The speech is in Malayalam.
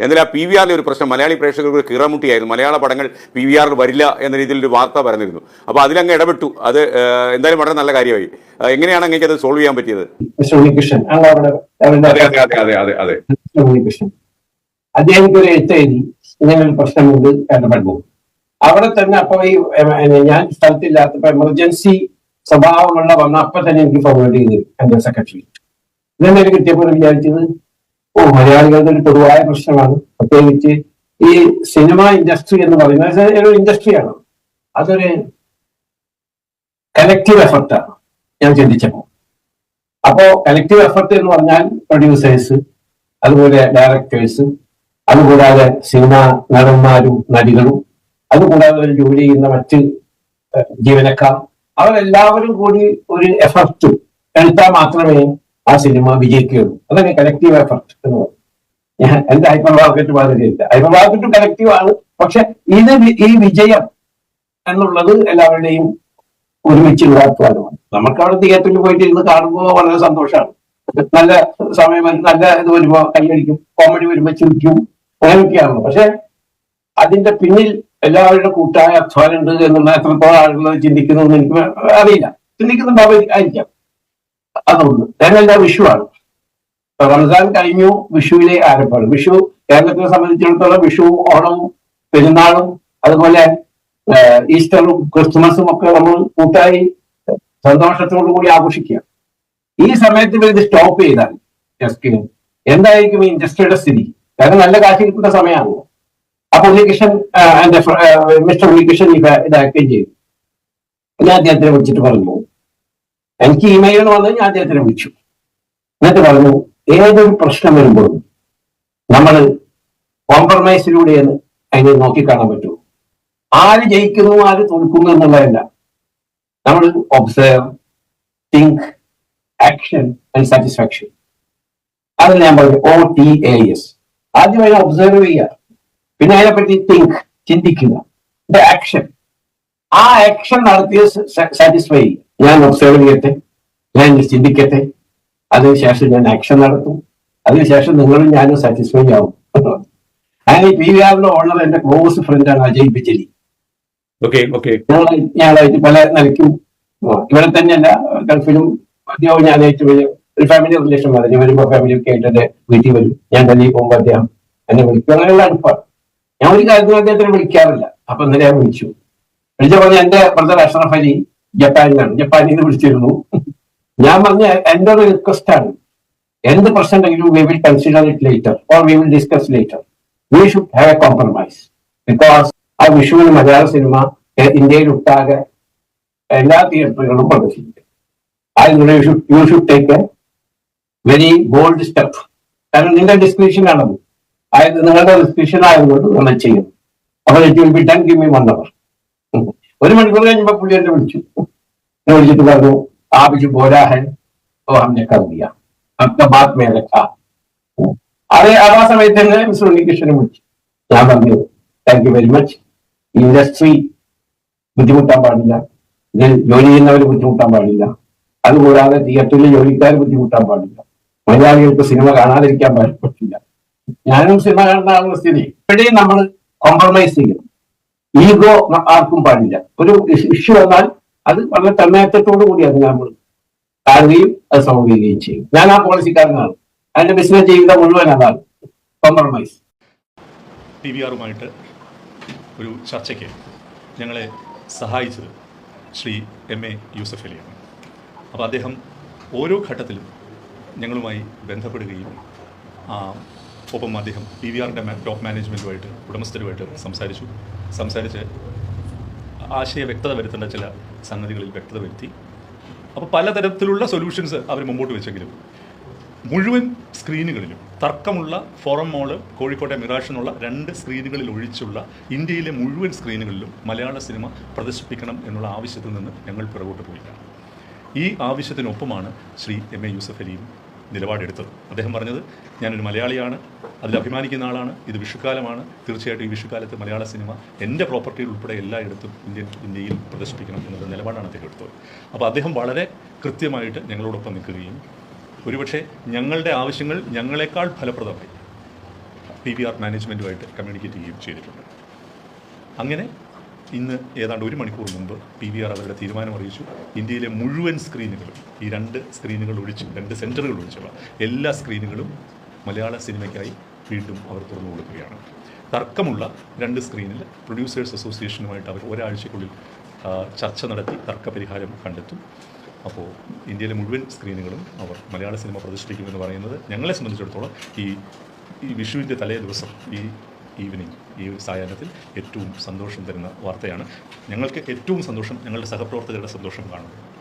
എന്നാൽ ആ പി വി ആറിലെ ഒരു പ്രശ്നം മലയാളി പ്രേക്ഷകർക്ക് കിറമുട്ടിയായിരുന്നു. മലയാള പടങ്ങൾ പി വി ആറിൽ വരില്ല എന്ന രീതിയിൽ ഒരു വാർത്ത പറഞ്ഞിരുന്നു അപ്പോൾ അതിലങ്ങ് ഇടപെട്ടു. അത് എന്തായാലും വളരെ നല്ല കാര്യമായി. എങ്ങനെയാണ് അങ്ങേക്ക് അത് സോൾവ് ചെയ്യാൻ പറ്റിയത്? മിസ്റ്റർ ഉണ്ണികൃഷ്ണൻ ആണ് അവിടെ അതെ അതെ അതെ അതെ അതെ അതെ. മിസ്റ്റർ ഉണ്ണികൃഷ്ണൻ അദ്ദേഹം ഒരു എഴുത്തെഴുതി ഇങ്ങനെ ഒരു പ്രശ്നമുണ്ട് ഇടപെടുന്നു അവിടെ തന്നെ അപ്പൊ ഈ ഞാൻ സ്ഥലത്തില്ലാത്തപ്പോ എമർജൻസി സ്വഭാവമുള്ള വന്ന അപ്പൊ തന്നെ എനിക്ക് ഫോർവേഡ് ചെയ്തു എന്റെ സെക്രട്ടറി. ഇതെന്നെ കിട്ടിയപ്പോൾ വിചാരിച്ചത് ഓ മലയാളികളുടെ ഒരു പൊതുവായ പ്രശ്നമാണ്. പ്രത്യേകിച്ച് ഈ സിനിമ ഇൻഡസ്ട്രി എന്ന് പറയുന്നത് ഒരു ഇൻഡസ്ട്രിയാണ്. അതൊരു കലക്റ്റീവ് എഫർട്ടാണ് ഞാൻ ചിന്തിച്ചപ്പോൾ അപ്പോ കലക്റ്റീവ് എഫർട്ട് എന്ന് പറഞ്ഞാൽ പ്രൊഡ്യൂസേഴ്സ് അതുപോലെ ഡയറക്ടേഴ്സ് അതുകൂടാതെ സിനിമ നടന്മാരും നടികളും അതുകൂടാതെ ഒരു ജോലി ചെയ്യുന്ന മറ്റ് ജീവനക്കാർ അവരെല്ലാവരും കൂടി ഒരു എഫർട്ട് എടുത്താൽ മാത്രമേ ആ സിനിമ വിജയിക്കുകയുള്ളൂ. അതാണ് കലക്റ്റീവ് എഫർട്ട് എന്ന് പറയുന്നത്. ഞാൻ എന്റെ ഹൈപ്പർ മാർക്കറ്റ് മാതിരിയില്ല ഹൈപ്പർ മാർക്കറ്റ് കലക്റ്റീവ് ആണ്. പക്ഷെ ഇത് ഈ വിജയം എന്നുള്ളത് എല്ലാവരുടെയും ഒരുമിച്ച് അധ്വാനമാണ് നമുക്ക് അവിടെ തിയേറ്ററിൽ പോയിട്ട് ഇരുന്ന് കാണുമ്പോൾ വളരെ സന്തോഷമാണ്. നല്ല സമയം നല്ല ഇത് വരുമ്പോ കൈയടിക്കും കോമഡി വരുമ്പോ ചിരിക്കും അങ്ങനെയൊക്കെയാണ്. പക്ഷെ അതിന്റെ പിന്നിൽ എല്ലാവരുടെ കൂട്ടായ അധ്വാനം ഉണ്ട് എന്നുള്ള എത്രത്തോളം ആളുകൾ ചിന്തിക്കുന്നു എന്ന് എനിക്ക് അറിയില്ല. ചിന്തിക്കുന്നുണ്ടാവായിരിക്കാം അതുകൊണ്ട് ഞാനെല്ലാം വിഷുവാണ് റംസാൻ കഴിഞ്ഞു വിഷുവിലെ ആരംഭമാണ്. വിഷു കേരളത്തിനെ സംബന്ധിച്ചിടത്തോളം വിഷുവും ഓണവും പെരുന്നാളും അതുപോലെ ഈസ്റ്ററും ക്രിസ്തുമസും ഒക്കെ നമ്മൾ കൂട്ടായി സന്തോഷത്തോടു കൂടി ആഘോഷിക്കുക ഈ സമയത്ത് ഇവർ ഇത് സ്റ്റോപ്പ് ചെയ്താൽ ജസ്റ്റ് എന്തായിരിക്കും ഈ ഇൻഡസ്ട്രിയുടെ സ്ഥിതി? കാരണം നല്ല കാശ് കിട്ടുന്ന സമയമാണല്ലോ. അപ്പൊ ഉണ്ണികൃഷ്ണൻ മിസ്റ്റർ ഉണ്ണികൃഷ്ണൻ ഇതാക്കുകയും ചെയ്തു. ഞാൻ അദ്ദേഹത്തിനെ വിളിച്ചിട്ട് പറഞ്ഞു. എനിക്ക് ഇമെയിൽ വന്നത് ഞാൻ അദ്ദേഹത്തിനെ വിളിച്ചു. എന്നിട്ട് പറഞ്ഞു ഏതൊരു പ്രശ്നം വരുമ്പോഴും നമ്മൾ കോംപ്രമൈസിലൂടെ അതിനെ നോക്കിക്കാണാൻ പറ്റുള്ളൂ. ആര് ജയിക്കുന്നു ആര് തോൽക്കുന്നു എന്നുള്ളതല്ല. നമ്മൾ observe think action and satisfaction അതിൽ ഞാൻ പറഞ്ഞു ഒ ടി എ എസ് ആദ്യം അതിനെ ഒബ്സർവ് ചെയ്യുക. പിന്നെ അതിനെപ്പറ്റി തിങ്ക് ചിന്തിക്കുക. ആക്ഷൻ ആ ആക്ഷൻ നടത്തിയത് സാറ്റിസ്ഫൈ ചെയ്യുക. ഞാൻ ഒബ്സർവ് ചെയ്യട്ടെ? ഞാൻ ചിന്തിക്കട്ടെ? അതിനുശേഷം ഞാൻ ആക്ഷൻ നടത്തും. അതിനുശേഷം നിങ്ങളും ഞാനും സാറ്റിസ്ഫൈ ആവും. അങ്ങനെ പി വി ആറിന്റെ ഓണർ എന്റെ ക്ലോസ് ഫ്രണ്ടാണ് അജയ് ബിജലി. ഞങ്ങളായിട്ട് പല നിലയ്ക്കും ഇവിടെ തന്നെയല്ല ഗൾഫിലും അദ്ദേഹം ഞാനായിട്ട് വരും ഒരു ഫാമിലി റിലേഷൻ പറഞ്ഞു വരുമ്പോ ഫാമിലി ഒക്കെ ആയിട്ട് എന്റെ വീട്ടിൽ വരും. ഞാൻ ഡൽഹിയിൽ പോകുമ്പോൾ അദ്ദേഹം എന്നെ വിളിക്കും. അങ്ങനെയുള്ള അടുപ്പാണ്. ഞാൻ ഒരു കാര്യത്തിനും അദ്ദേഹത്തിനെ വിളിക്കാറില്ല. അപ്പൊ ഇന്നലെ ഞാൻ വിളിച്ചു. വിളിച്ച പറഞ്ഞ എന്റെ ബ്രദർ അഷ്റഫ് അലി ജപ്പാനിലാണ്. ജപ്പാനിൽ നിന്ന് വിളിച്ചിരുന്നു. ഞാൻ പറഞ്ഞ എന്റെ ഒരു റിക്വസ്റ്റ് ആണ്. എന്ത് പ്രശ്നം ഉണ്ടെങ്കിലും we will consider it later or we will discuss later we should have a compromise because ആ വിഷുവിന് മലയാള സിനിമ ഇന്ത്യയിൽ ഒട്ടാകെ എല്ലാ തിയേറ്ററുകളും പ്രദർശിപ്പിക്കും. You should take a very bold step കാരണം നിങ്ങളുടെ ഡിസ്ക്രിപ്ഷൻ ആണത്. അതായത് നിങ്ങളുടെ ഡിസ്ക്രിപ്ഷൻ ആയതുകൊണ്ട് നമ്മൾ ചെയ്യും അപ്പൊ it will be done give me one hour ഒരു മണിക്കൂർ കഴിഞ്ഞപ്പോ പുള്ളി എന്നെ വിളിച്ചു. എന്നെ വിളിച്ചിട്ട് പറഞ്ഞു ആവശ്യം പോരാ ഹെ ഓ കർ ദിയ അബ്ക ബാത് മേ രഖാ അത് ആ സമയത്ത് തന്നെ മിസ്റ്റർ ഉണ്ണികൃഷ്ണനെ വിളിച്ചു. ഞാൻ പറഞ്ഞു thank you very much industry ബുദ്ധിമുട്ടാൻ പാടില്ല. ഇതിൽ ജോലി ചെയ്യുന്നവർ ബുദ്ധിമുട്ടാൻ പാടില്ല. അതുകൂടാതെ തിയേറ്ററിലെ ജോലിക്കാർ ബുദ്ധിമുട്ടാൻ പാടില്ല. മലയാളികൾക്ക് സിനിമ കാണാതിരിക്കാൻ പറ്റില്ല ഞാനും സിനിമ കാണുന്ന ആളുടെ സ്ഥിതി. ഇവിടെയും നമ്മൾ കോംപ്രമൈസ് ചെയ്യണം ഈഗോ ആർക്കും പാടില്ല. ഒരു ഇഷ്യൂ വന്നാൽ അത് വളരെ തന്മയത്വത്തോടു കൂടി അത് നമ്മൾ കാണുകയും അത് സമീപിക്കുകയും ചെയ്യും. ഞാൻ ആ പോളിസിക്കാരനാണ് അതിന്റെ ബിസിനസ് ജീവിതം മുഴുവൻ അതാണ്. കോംപ്രമൈസ് പി വി ആറുമായിട്ട് ഒരു ചർച്ചയ്ക്ക് ഞങ്ങളെ സഹായിച്ചത് ശ്രീ എം എ യൂസഫ് അലിയാണ്. അപ്പോൾ അദ്ദേഹം ഓരോ ഘട്ടത്തിലും ഞങ്ങളുമായി ബന്ധപ്പെടുകയും ഒപ്പം അദ്ദേഹം പി വി ആറിന്റെ ടോപ്പ് മാനേജ്മെന്റുമായിട്ട് ഉടമസ്ഥരുമായിട്ട് സംസാരിച്ചു. സംസാരിച്ച് ആശയ വ്യക്തത വരുത്തേണ്ട ചില സംഗതികളിൽ വ്യക്തത വരുത്തി. അപ്പോൾ പലതരത്തിലുള്ള സൊല്യൂഷൻസ് അവർ മുമ്പോട്ട് വെച്ചെങ്കിലും മുഴുവൻ സ്ക്രീനുകളിലും തർക്കമുള്ള ഫോറം മോൾ കോഴിക്കോട്ടെ മിറാഷ് എന്നുള്ള രണ്ട് സ്ക്രീനുകളിൽ ഒഴിച്ചുള്ള ഇന്ത്യയിലെ മുഴുവൻ സ്ക്രീനുകളിലും മലയാള സിനിമ പ്രദർശിപ്പിക്കണം എന്നുള്ള ആവശ്യത്തിൽ നിന്ന് ഞങ്ങൾ പിറകോട്ട് പോയില്ല. ഈ ആവശ്യത്തിനൊപ്പമാണ് ശ്രീ എം എ യൂസഫ് അലിയും നിലപാടെടുത്തത്. അദ്ദേഹം പറഞ്ഞത് ഞാനൊരു മലയാളിയാണ് അതിൽ അഭിമാനിക്കുന്ന ആളാണ് ഇത് വിഷുക്കാലമാണ്. തീർച്ചയായിട്ടും ഈ വിഷുക്കാലത്ത് മലയാള സിനിമ എന്റെ പ്രോപ്പർട്ടിയിൽ ഉൾപ്പെടെ എല്ലായിടത്തും ഇന്ത്യൻ ഇന്ത്യയിൽ പ്രദർശിപ്പിക്കണം എന്നുള്ള നിലപാടാണ് അദ്ദേഹം എടുത്തത്. അപ്പോൾ അദ്ദേഹം വളരെ കൃത്യമായിട്ട് ഞങ്ങളോടൊപ്പം നിൽക്കുകയും ഒരുപക്ഷെ ഞങ്ങളുടെ ആവശ്യങ്ങൾ ഞങ്ങളെക്കാൾ ഫലപ്രദമായി പി വി ആർ മാനേജ്മെന്റുമായിട്ട് കമ്മ്യൂണിക്കേറ്റ് ചെയ്യുകയും ചെയ്തിട്ടുണ്ട്. അങ്ങനെ ഇന്ന് ഏതാണ്ട് ഒരു മണിക്കൂർ മുമ്പ് പി വി ആർ അവരുടെ തീരുമാനം അറിയിച്ചു. ഇന്ത്യയിലെ മുഴുവൻ സ്ക്രീനുകളും ഈ രണ്ട് സ്ക്രീനുകൾ ഒഴിച്ച് രണ്ട് സെന്ററുകൾ ഒഴിച്ചുള്ള എല്ലാ സ്ക്രീനുകളും മലയാള സിനിമയ്ക്കായി വീണ്ടും അവർ തുറന്നു കൊടുക്കുകയാണ്. തർക്കമുള്ള രണ്ട് സ്ക്രീനിൽ പ്രൊഡ്യൂസേഴ്സ് അസോസിയേഷനുമായിട്ട് അവർ ഒരാഴ്ചക്കുള്ളിൽ ചർച്ച നടത്തി തർക്കപരിഹാരം കണ്ടെത്തും. അപ്പോൾ ഇന്ത്യയിലെ മുഴുവൻ സ്ക്രീനുകളും അവർ മലയാള സിനിമ പ്രദർശിപ്പിക്കുമെന്ന് പറയുന്നത് ഞങ്ങളെ സംബന്ധിച്ചിടത്തോളം ഈ ഈ വിഷുവിന്റെ തലേ ദിവസം ഈ ഈവനിങ് ഈ സായാഹ്നത്തിൽ ഏറ്റവും സന്തോഷം തരുന്ന വാർത്തയാണ്. ഞങ്ങൾക്ക് ഏറ്റവും സന്തോഷം ഞങ്ങളുടെ സഹപ്രവർത്തകരുടെ സന്തോഷം കാണുന്നത്.